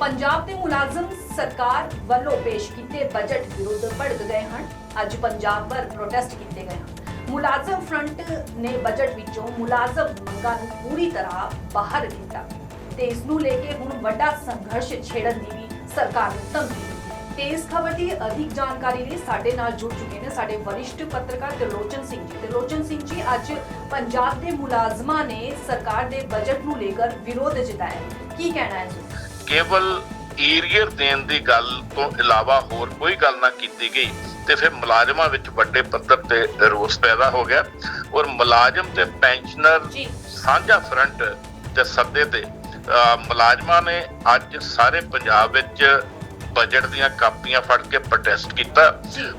ਪੰਜਾਬ ਦੇ ਮੁਲਾਜ਼ਮ ਸਰਕਾਰ ਵੱਲੋਂ ਪੇਸ਼ ਕੀਤੇ ਬਜਟ ਵਿਰੁੱਧ ਭੜਕ ਗਏ ਹਨ। ਅੱਜ ਪੰਜਾਬ ਭਰ ਪ੍ਰੋਟੈਸਟ ਕੀਤੇ ਗਏ ਹਨ। ਮੁਲਾਜ਼ਮ ਫਰੰਟ ਨੇ ਬਜਟ ਵਿੱਚੋਂ ਮੁਲਾਜ਼ਮ ਮੰਗਾਂ ਨੂੰ ਪੂਰੀ ਤਰ੍ਹਾਂ ਬਾਹਰ ਕੀਤਾ ਤੇ ਇਸ ਨੂੰ ਲੈ ਕੇ ਹੁਣ ਵੱਡਾ ਸੰਘਰਸ਼ ਛੇੜਨ ਦੀ ਵੀ ਸਰਕਾਰ ਨੂੰ ਧਮਕੀ ਦਿੱਤੀ ਤੇ ਇਸ ਖਬਰ ਦੀ ਅਧਿਕ ਜਾਣਕਾਰੀ ਲਈ ਸਾਡੇ ਨਾਲ ਜੁੜ ਚੁੱਕੇ ਨੇ ਸਾਡੇ ਵਰਿਸ਼ਠ ਪੱਤਰਕਾਰ ਤਿਰਲੋਚਨ ਸਿੰਘ ਜੀ। ਤਿਰਲੋਚਨ ਸਿੰਘ ਜੀ, ਅੱਜ ਪੰਜਾਬ ਦੇ ਮੁਲਾਜ਼ਮਾਂ ਨੇ ਸਰਕਾਰ ਦੇ ਬਜਟ ਨੂੰ ਲੈ ਕੇ ਵਿਰੋਧ ਜਤਾਇਆ। ਕੀ ਕਹਿਣਾ ਹੈ ਜੀ? ਕੇਵਲ ਏਰੀਅਰ ਦੇਣ ਦੀ ਗੱਲ ਤੋਂ ਇਲਾਵਾ ਹੋਰ ਕੋਈ ਗੱਲ ਨਾ ਕੀਤੀ ਗਈ ਤੇ ਫਿਰ ਮੁਲਾਜ਼ਮਾਂ ਵਿੱਚ ਵੱਡੇ ਪੱਧਰ ਤੇ ਰੋਸ ਪੈਦਾ ਹੋ ਗਿਆ ਔਰ ਮੁਲਾਜ਼ਮ ਤੇ ਪੈਨਸ਼ਨਰ ਸਾਂਝਾ ਫਰੰਟ ਦੇ ਸੱਦੇ ਤੇ ਮੁਲਾਜ਼ਮਾਂ ਨੇ ਅੱਜ ਸਾਰੇ ਪੰਜਾਬ ਵਿੱਚ ਬਜਟ ਦੀਆਂ ਕਾਪੀਆਂ ਫੜ ਕੇ ਪ੍ਰੋਟੈਸਟ ਕੀਤਾ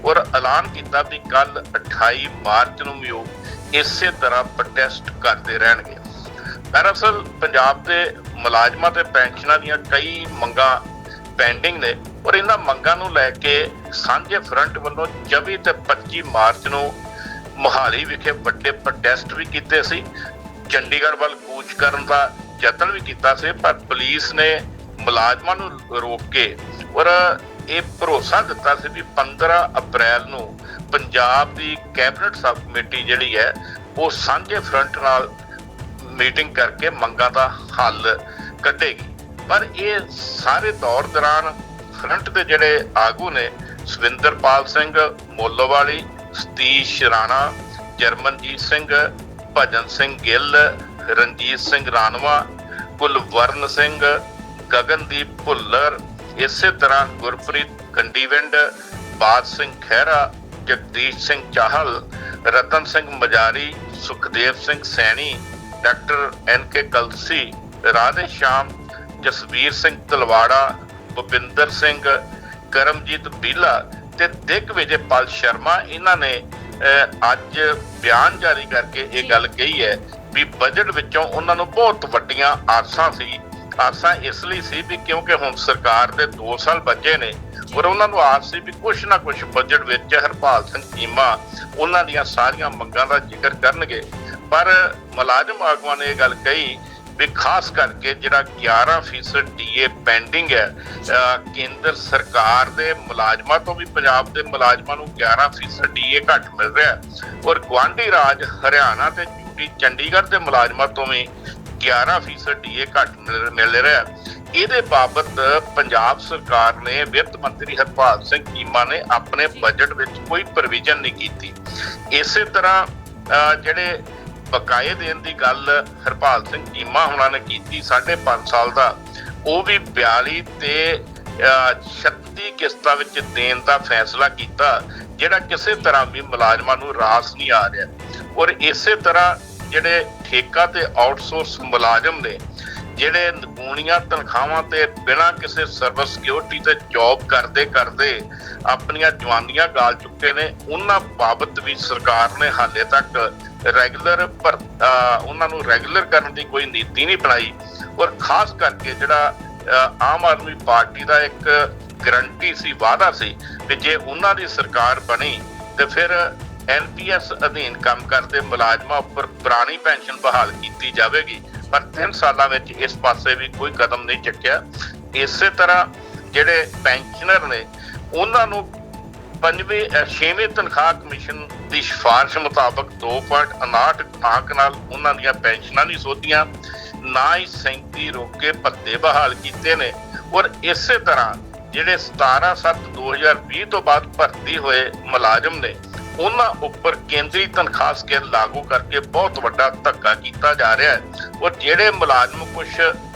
ਔਰ ਐਲਾਨ ਕੀਤਾ ਵੀ ਕੱਲ 28 ਮਾਰਚ ਨੂੰ ਵੀ ਉਹ ਇਸੇ ਤਰ੍ਹਾਂ ਪ੍ਰੋਟੈਸਟ ਕਰਦੇ ਰਹਿਣਗੇ। ਦਰਅਸਲ ਪੰਜਾਬ ਦੇ ਮੁਲਾਜ਼ਮਾਂ ਤੇ ਪੈਨਸ਼ਨਾਂ ਦੀਆਂ ਕਈ ਮੰਗਾਂ ਪੈਂਡਿੰਗ ਨੇ ਔਰ ਇਹਨਾਂ ਮੰਗਾਂ ਨੂੰ ਲੈ ਕੇ ਸਾਂਝੇ ਫਰੰਟ ਵੱਲੋਂ 24 ਤੇ 25 ਮਾਰਚ ਨੂੰ ਮੋਹਾਲੀ ਵਿਖੇ ਵੱਡੇ ਪ੍ਰੋਟੈਸਟ ਵੀ ਕੀਤੇ ਸੀ। ਚੰਡੀਗੜ੍ਹ ਵੱਲ ਕੂਚ ਕਰਨ ਦਾ ਯਤਨ ਵੀ ਕੀਤਾ ਸੀ, ਪਰ ਪੁਲਿਸ ਨੇ ਮੁਲਾਜ਼ਮਾਂ ਨੂੰ ਰੋਕ ਕੇ ਔਰ ਇਹ ਭਰੋਸਾ ਦਿੱਤਾ ਸੀ ਵੀ 15 ਅਪ੍ਰੈਲ ਨੂੰ ਪੰਜਾਬ ਦੀ ਕੈਬਨਿਟ ਸਬ ਕਮੇਟੀ ਜਿਹੜੀ ਹੈ, ਉਹ ਸਾਂਝੇ ਫਰੰਟ ਨਾਲ ਮੀਟਿੰਗ ਕਰਕੇ ਮੰਗਾਂ ਦਾ ਹੱਲ ਕੱਢੇਗੀ। ਪਰ ਇਹ ਸਾਰੇ ਦੌਰ ਦੌਰਾਨ ਫਰੰਟ ਦੇ ਜਿਹੜੇ ਆਗੂ ਨੇ ਸਵਿੰਦਰਪਾਲ ਸਿੰਘ, ਮੋਲੋਵਾਲੀ, ਸਤੀਸ਼ ਰਾਣਾ, ਜਰਮਨਜੀਤ ਸਿੰਘ, ਭਜਨ ਸਿੰਘ ਗਿੱਲ, ਰਣਜੀਤ ਸਿੰਘ ਰਾਣਵਾ, ਕੁਲਵਰਨ ਸਿੰਘ, ਗਗਨਦੀਪ ਭੁੱਲਰ, ਇਸੇ ਤਰ੍ਹਾਂ ਗੁਰਪ੍ਰੀਤ ਕੰਡੀਵਿੰਡ, ਬਾਦ Singh Khaira, Jagdish Singh Chahal, Ratan Singh Majari, Sukhdev Singh Saini doctor N K Kalsi Radhe Shyam Jasvir Singh Talwara Bhupinder Singh Karamjit ਬੀਲਾ ਤੇ ਦਿਗਵਿਜੇਪਾਲ ਸ਼ਰਮਾ ਇਹਨਾਂ ਨੇ ਅੱਜ ਬਿਆਨ ਜਾਰੀ ਕਰਕੇ ਇਹ ਗੱਲ ਕਹੀ ਹੈ ਵੀ ਬਜਟ ਵਿੱਚੋਂ ਉਹਨਾਂ ਨੂੰ ਬਹੁਤ ਵੱਡੀਆਂ ਆਸਾਂ ਸੀ। ਆਸਾਂ ਇਸ ਲਈ ਸੀ ਵੀ ਕਿਉਂਕਿ ਹੁਣ ਸਰਕਾਰ ਦੇ 2 ਸਾਲ ਬਚੇ ਨੇ ਔਰ ਉਹਨਾਂ ਨੂੰ ਆਸ ਸੀ ਵੀ ਕੁਛ ਨਾ ਕੁਛ ਬਜਟ ਵਿੱਚ ਹਰਪਾਲ ਸਿੰਘ ਚੀਮਾ ਉਹਨਾਂ ਦੀਆਂ ਸਾਰੀਆਂ ਮੰਗਾਂ ਦਾ ਜ਼ਿਕਰ ਕਰਨਗੇ। ਪਰ ਮੁਲਾਜ਼ਮ ਆਗੂਆਂ ਨੇ ਇਹ ਗੱਲ ਕਹੀ ਵੀ ਖਾਸ ਕਰਕੇ ਜਿਹੜਾ 11% ਡੀਏ ਪੈਂਡਿੰਗ ਹੈ ਕੇਂਦਰ ਸਰਕਾਰ ਦੇ ਮੁਲਾਜ਼ਮਾਂ ਤੋਂ ਵੀ ਪੰਜਾਬ ਦੇ ਮੁਲਾਜ਼ਮਾਂ ਨੂੰ 11% ਡੀਏ ਘੱਟ ਮਿਲ ਰਿਹਾ ਹੈ। ਔਰ ਗਵਾਂਢੀ ਰਾਜ ਹਰਿਆਣਾ ਤੇ ਯੂਟੀ ਚੰਡੀਗੜ੍ਹ ਦੇ ਮੁਲਾਜ਼ਮਾਂ ਤੋਂ ਵੀ 11% ਡੀਏ ਘੱਟ ਮਿਲ ਮਿਲ ਰਿਹਾ ਹੈ। ਇਹਦੇ ਬਾਬਤ ਪੰਜਾਬ ਸਰਕਾਰ ਨੇ ਵਿੱਤ ਮੰਤਰੀ ਹਰਪਾਲ ਸਿੰਘ ਚੀਮਾ ਨੇ ਆਪਣੇ ਬਜਟ ਵਿੱਚ ਕੋਈ ਪ੍ਰੋਵੀਜ਼ਨ ਨਹੀਂ ਕੀਤੀ। ਇਸੇ ਤਰ੍ਹਾਂ ਅਹ, ਜਿਹੜੇ ਬਕਾਏ ਦੇਣ ਦੀ ਗੱਲ ਹਰਪਾਲ ਸਿੰਘ ਚੀਮਾ ਹੁਣਾਂ ਨੇ ਕੀਤੀ 5.5 ਸਾਲ ਦਾ। ਉਹ ਵੀ 42 ਤੇ 36 ਕਿਸ਼ਤਾਂ ਵਿੱਚ ਦੇਣ ਦਾ ਫੈਸਲਾ ਕੀਤਾ, ਜਿਹੜਾ ਕਿਸੇ ਤਰ੍ਹਾਂ ਵੀ ਮੁਲਾਜ਼ਮਾਂ ਨੂੰ ਰਾਸ ਨਹੀਂ ਆ ਰਿਹਾ। ਔਰ ਇਸੇ ਤਰ੍ਹਾਂ ਜਿਹੜੇ ਠੇਕਾ ਤੇ ਆਊਟਸੋਰਸ ਮੁਲਾਜ਼ਮ ਨੇ, ਜਿਹੜੇ ਨਗੂਣੀਆਂ ਤਨਖਾਹਾਂ ਤੇ ਬਿਨਾਂ ਕਿਸੇ ਸਰਵਿਸ ਸਿਕਿਉਰਿਟੀ ਤੇ ਜੌਬ ਕਰਦੇ ਕਰਦੇ ਆਪਣੀਆਂ ਜਵਾਨੀਆਂ ਗਾਲ ਚੁੱਕੇ ਨੇ, ਉਹਨਾਂ ਬਾਬਤ ਵੀ ਸਰਕਾਰ ਨੇ ਹਾਲੇ ਤੱਕ ਰੈਗੂਲਰ ਪਰ ਉਹਨਾਂ ਨੂੰ ਰੈਗੂਲਰ ਕਰਨ ਦੀ ਕੋਈ ਨੀਤੀ ਨਹੀਂ ਬਣਾਈ। ਔਰ ਖਾਸ ਕਰਕੇ ਜਿਹੜਾ ਆਮ ਆਦਮੀ ਪਾਰਟੀ ਦਾ ਇੱਕ ਗਰੰਟੀ ਸੀ, ਵਾਅਦਾ ਸੀ ਕਿ ਜੇ ਉਹਨਾਂ ਦੀ ਸਰਕਾਰ ਬਣੀ, ਤੇ ਫਿਰ ਐਨਪੀਐਸ ਅਧੀਨ ਕੰਮ ਕਰਦੇ ਮੁਲਾਜ਼ਮਾਂ ਉੱਪਰ ਪੁਰਾਣੀ ਪੈਨਸ਼ਨ ਬਹਾਲ ਕੀਤੀ ਜਾਵੇਗੀ। ਪਰ 3 ਸਾਲਾਂ ਵਿੱਚ ਇਸ ਪਾਸੇ ਵੀ ਕੋਈ ਕਦਮ ਨਹੀਂ ਚੱਕਿਆ। ਇਸੇ ਤਰ੍ਹਾਂ ਜਿਹੜੇ ਪੈਨਸ਼ਨਰ ਨੇ, ਉਹਨਾਂ ਨੂੰ ਪੰਜਵੇਂ ਛੇਵੇਂ ਤਨਖਾਹ ਕਮਿਸ਼ਨ ਦੀ ਸਿਫਾਰਿਸ਼ ਮੁਤਾਬਕ 2.59 ਅੰਕ ਨਾਲ ਉਹਨਾਂ ਦੀਆਂ ਪੈਨਸ਼ਨਾਂ ਨਹੀਂ ਸੋਧੀਆਂ, ਨਾ ਹੀ 37 ਰੋਕੇ ਭੱਤੇ ਬਹਾਲ ਕੀਤੇ ਨੇ। ਔਰ ਇਸੇ ਤਰ੍ਹਾਂ ਜਿਹੜੇ 17/7/2020 ਤੋਂ ਬਾਅਦ ਭਰਤੀ ਹੋਏ ਮੁਲਾਜ਼ਮ ਨੇ, ਉਹਨਾਂ ਉੱਪਰ ਕੇਂਦਰੀ ਤਨਖਾਹ ਸਕੇਲ ਲਾਗੂ ਕਰਕੇ ਬਹੁਤ ਵੱਡਾ ਧੱਕਾ ਕੀਤਾ ਜਾ ਰਿਹਾ ਹੈ। ਔਰ ਜਿਹੜੇ ਮੁਲਾਜ਼ਮ ਕੁਝ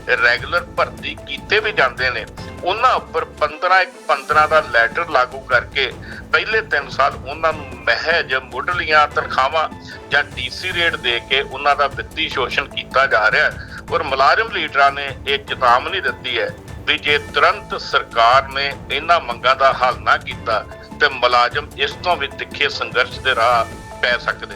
ਰੈਗੂਲਰ ਭਰਤੀ ਕੀਤੇ ਵੀ ਜਾਂਦੇ ਨੇ। ਉਹਨਾਂ ਉੱਪਰ 15 15 ਦਾ ਲੈਟਰ ਲਾਗੂ ਕਰਕੇ ਪਹਿਲੇ 3 ਸਾਲ ਉਹਨਾਂ ਨੂੰ ਮਹਿਜ ਮੁੱਢਲੀਆਂ ਤਨਖਾਹਾਂ ਜਾਂ ਡੀਸੀ ਰੇਟ ਦੇ ਕੇ ਉਹਨਾਂ ਦਾ ਵਿੱਤੀ ਸ਼ੋਸ਼ਣ ਕੀਤਾ ਜਾ ਰਿਹਾ ਹੈ। ਔਰ ਮੁਲਾਜ਼ਮ ਲੀਡਰਾਂ ਨੇ ਇਹ ਚੇਤਾਵਨੀ ਦਿੱਤੀ ਹੈ ਵੀ ਜੇ ਤੁਰੰਤ ਸਰਕਾਰ ਨੇ ਇਹਨਾਂ ਮੰਗਾਂ ਦਾ ਹੱਲ ਨਾ ਕੀਤਾ, ਤੇ ਮੁਲਾਜ਼ਮ ਇਸ ਤੋਂ ਵੀ ਤਿੱਖੇ ਸੰਘਰਸ਼ ਦੇ ਰਾਹ ਪੈ ਸਕਦੇ